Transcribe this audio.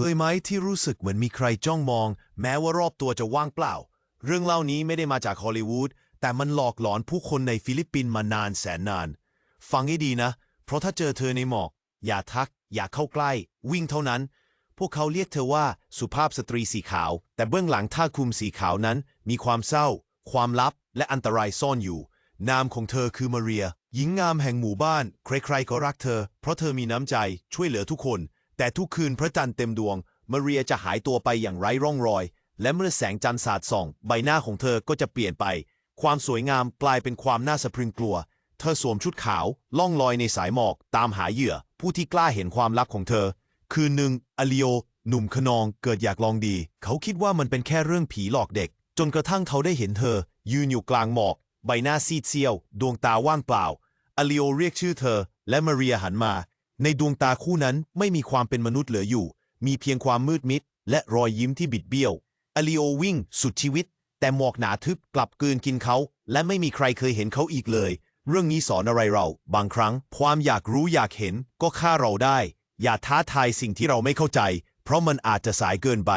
เคยไหมที่รู้สึกเหมือนมีใครจ้องมอง แม้ว่ารอบตัวจะว่างเปล่า เรื่องเล่านี้ไม่ได้มาจากฮอลลีวูดแต่มันหลอกหลอนผู้คนในฟิลิปปินส์มานานแสนนาน ฟังให้ดีนะ เพราะถ้าเจอเธอในหมอก อย่าทัก อย่าเข้าใกล้ วิ่งเท่านั้น พวกเขาเรียกเธอว่าสุภาพสตรีสีขาว แต่เบื้องหลังท่าคลุมสีขาวนั้น มีความเศร้า ความลับ และอันตรายซ่อนอยู่ นามของเธอคือมาเรีย หญิงงามแห่งหมู่บ้าน ใครๆก็รักเธอ เพราะเธอมีน้ำใจช่วยเหลือทุกคน แต่ทุกคืนพระจันทร์เต็มดวง มาเรียจะหายตัวไปอย่างไร้ร่องรอย และเมื่อแสงจันทร์สาดส่อง ใบหน้าของเธอก็จะเปลี่ยนไป ความสวยงามกลายเป็นความน่าสะพรึงกลัว เธอสวมชุดขาว ล่องลอยในสายหมอก ตามหาเหยื่อ ผู้ที่กล้าเห็นความลับของเธอ คืนหนึ่งอลิโอ หนุ่มขนองเกิดอยากลองดี เขาคิดว่ามันเป็นแค่เรื่องผีหลอกเด็ก จนกระทั่งเขาได้เห็นเธอ ยืนอยู่กลางหมอก ใบหน้าซีดเซียว ดวงตาว่างเปล่าอลิโอเรียกชื่อเธอ และมาเรียหันมา ในดวงตาคู่นั้นไม่มีความเป็นมนุษย์เหลืออยู่ มีเพียงความมืดมิด และรอยยิ้มที่บิดเบี้ยว อลิโอวิ่ง สุดชีวิต แต่หมอกหนาทึบกลับกืนกินเขา และไม่มีใครเคยเห็นเขาอีกเลย เรื่องนี้สอนอะไรเรา บางครั้ง ความอยากรู้อยากเห็นก็ฆ่าเราได้ อย่าท้าทายสิ่งที่เราไม่เข้าใจ เพราะมันอาจจะสายเกินไป